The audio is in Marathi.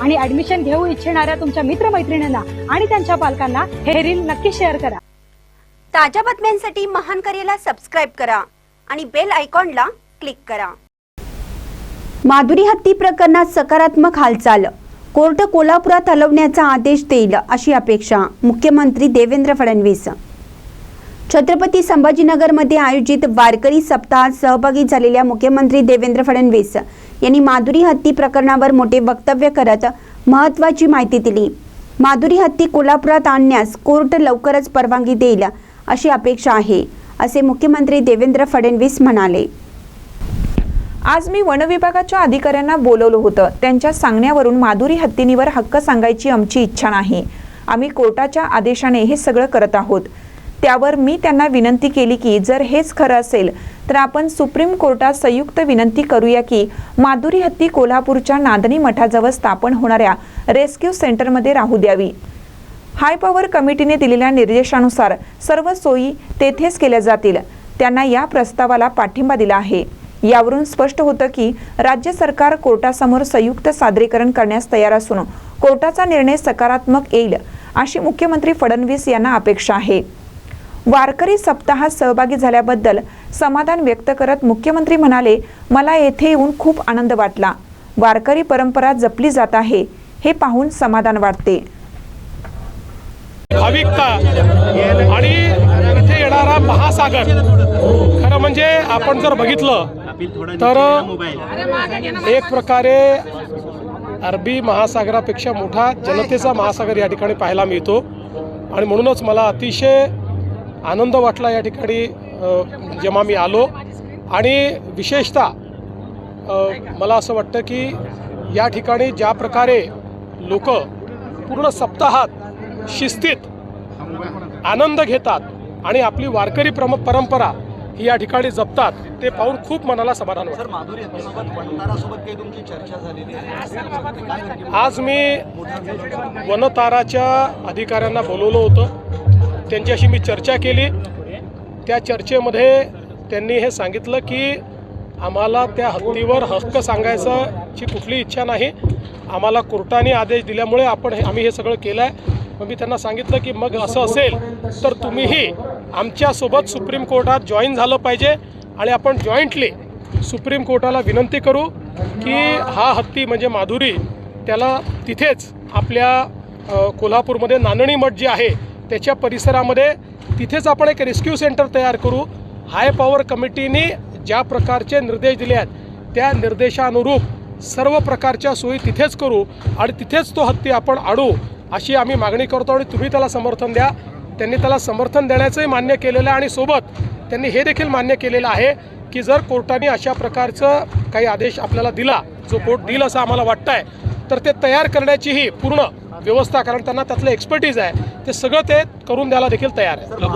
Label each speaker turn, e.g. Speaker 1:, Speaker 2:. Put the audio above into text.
Speaker 1: आणि ऍडमिशन घेऊ इच्छिणाऱ्या तुमच्या मित्रमैत्रिणींना आणि त्यांच्या पालकांना हे रील नक्की शेअर करा.
Speaker 2: ताज्या बातम्यांसाठी महान करेला सबस्क्राईब करा आणि बेल आयकॉनला क्लिक करा.
Speaker 3: माधुरी हत्ती प्रकरणात सकारात्मक हालचाल. कोर्ट कोल्हापुरात हलवण्याचा आदेश देईल अशी अपेक्षा मुख्यमंत्री देवेंद्र फडणवीस. छत्रपती संभाजीनगरमध्ये आयोजित वारकरी सप्ताहात सहभागी झालेल्या मुख्यमंत्री देवेंद्र फडणवीस यांनी माधुरी हत्ती प्रकरणावर मोठे वक्तव्य करत महत्त्वाची माहिती दिली. माधुरी हत्ती कोल्हापुरात आणण्यास कोर्ट लवकरच परवानगी देईल अशी अपेक्षा आहे असे मुख्यमंत्री देवेंद्र फडणवीस म्हणाले.
Speaker 4: आज मी वनविभागाच्या अधिकाऱ्यांना बोलवलं होतं. त्यांच्या सांगण्यावरून माधुरी हत्तीनीवर हक्क सांगायची आमची इच्छा नाही. आम्ही कोर्टाच्या आदेशाने हे सगळं करत आहोत. त्यावर मी त्यांना विनंती केली की जर हेच खरं असेल तर आपण सुप्रीम कोर्टात संयुक्त विनंती करूया की माधुरी हत्ती कोल्हापूरच्या नांदणी मठाजवळ स्थापन होणाऱ्या रेस्क्यू सेंटरमध्ये राहू द्यावी. हाय पॉवर कमिटीने दिलेल्या निर्देशानुसार सर्व सोयी तेथेच केल्या जातील. त्यांना या प्रस्तावाला पाठिंबा दिला आहे. यावरून स्पष्ट होतं की राज्य सरकार कोर्टासमोर संयुक्त सादरीकरण करण्यास तयार असून कोर्टाचा निर्णय सकारात्मक येईल अशी मुख्यमंत्री फडणवीस यांना अपेक्षा आहे. वारकरी सप्ताहात सहभागी झाल्याबद्दल समाधान व्यक्त करत मुख्यमंत्री म्हणाले मला येथे येऊन खूप आनंद वाटला. वारकरी परंपरा जपली जात आहे. हे पाहून समाधान वाटते.
Speaker 5: भाविकता आणि इथे येणारा महासागर खरं म्हणजे आपण जर बघितलं तर एक प्रकारे अरबी महासागरापेक्षा मोठा जनतेचा महासागर या ठिकाणी पाहायला मिळतो. आणि म्हणूनच मला अतिशय आनंद वाटला या ठिकाणी जेव्हा मी आलो आणि विशेषतः मला असं वाटतं की या ठिकाणी ज्या प्रकारे लोक पूर्ण सप्ताहात शिस्तीत आनंद घेतात आणि आपली वारकरी प्रम परंपरा ही या ठिकाणी जपतात ते पाहून खूप मनाला समाधान वाटतं. आज मी वनताराच्या अधिकाऱ्यांना बोलवलं होतं. त्यांच्याशी मी चर्चा केली. त्या चर्चेमध्ये त्यांनी हे सांगितलं की आम्हाला त्या हत्तीवर हक्क सांगायची कुठली इच्छा नाही. आम्हाला कोर्टाने आदेश दिल्यामुळे आपण हे आम्ही हे सगळं केलं आहे मग मी त्यांना सांगितलं की मग असं असेल तर तुम्हीही आमच्यासोबत सुप्रीम कोर्टात जॉईन झालं पाहिजे आणि आपण जॉईंटली सुप्रीम कोर्टाला विनंती करू की हा हत्ती म्हणजे माधुरी त्याला तिथेच आपल्या कोल्हापूरमध्ये नांदणी मठ जे आहे त्याच्या परिसरामध्ये तिथेच आपण एक रेस्क्यू सेंटर तयार करू. हाय पॉवर कमिटीने ज्या प्रकारचे निर्देश दिले आहेत त्या निर्देशानुरूप सर्व प्रकारच्या सोयी तिथेच करू आणि तिथेच तो हत्ती आपण आणू अशी आम्ही मागणी करतो आणि तुम्ही त्याला समर्थन द्या. त्यांनी त्याला समर्थन देण्याचंही मान्य केलेलं आहे आणि सोबत त्यांनी हे देखील मान्य केलेलं आहे की जर कोर्टाने अशा प्रकारचं काही आदेश आपल्याला दिला जो कोर्ट देईल असं आम्हाला वाटतं आहे तर ते तयार करण्याचीही पूर्ण व्यवस्था कारण त्यांना त्यातलं एक्सपर्टीज आहे. ते सगळं ते करून द्यायला देखील तयार आहे.